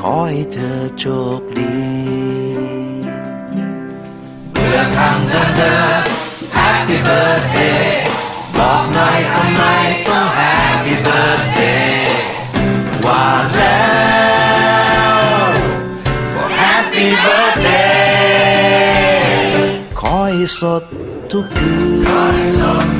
ขอให้เธอโชคดีเมื่อคำเดินเดิน Happy Birthday บอกหน่อยทำไมต้อง Happy Birthday ว่าแล้วก็ Happy Birthday ขอให้สดทุกคืนขอให้สด